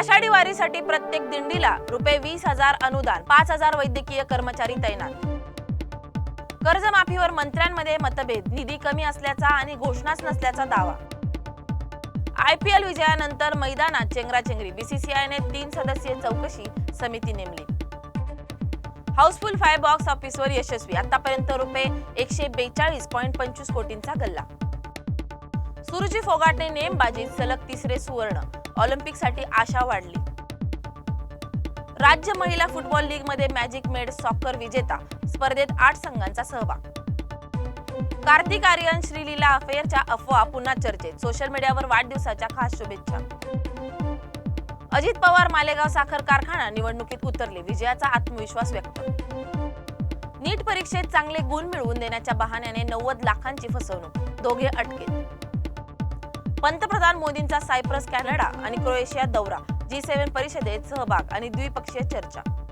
आषाढी वारीसाठी प्रत्येक दिंडीला रुपये वीस हजार अनुदान पाच हजार वैद्यकीय कर्मचारी तैनात. कर्जमाफीवर मंत्र्यांमध्ये मतभेद निधी कमी असल्याचा आणि घोषणाच नसल्याचा दावा. आयपीएल विजयानंतर मैदानात चेंगराचेंगरी बीसीसीआयने तीन सदस्यीय चौकशी समिती नेमली. हाऊसफुल फाय बॉक्स ऑफिसवर यशस्वी आतापर्यंत रुपये एकशे बेचाळीस पॉईंट पंचवीस कोटींचा गल्ला. सुरुजी फोगाटने नेमबाजीत सलग तिसरे सुवर्ण. ऑलिम्पिकसाठी आशा वाढली. राज्य महिला फुटबॉल लीगमध्ये मॅजिक मेड सॉकर विजेता स्पर्धेत आठ संघांचा सहभाग. कार्तिक आर्यन श्रीलीला अफेअरच्या अफवा पुन्हा चर्चेत. सोशल मीडियावर वाढदिवसाच्या खास शुभेच्छा. अजित पवार मालेगाव साखर कारखाना निवडणुकीत उतरले. विजयाचा आत्मविश्वास व्यक्त. नीट परीक्षेत चांगले गुण मिळवून देण्याच्या बहाण्याने नव्वद लाखांची फसवणूक. दोघे अटकेत. पंतप्रधान मोदींचा सायप्रस कॅनडा आणि क्रोएशिया दौरा जी सेव्हन परिषदेत सहभाग आणि द्विपक्षीय चर्चा.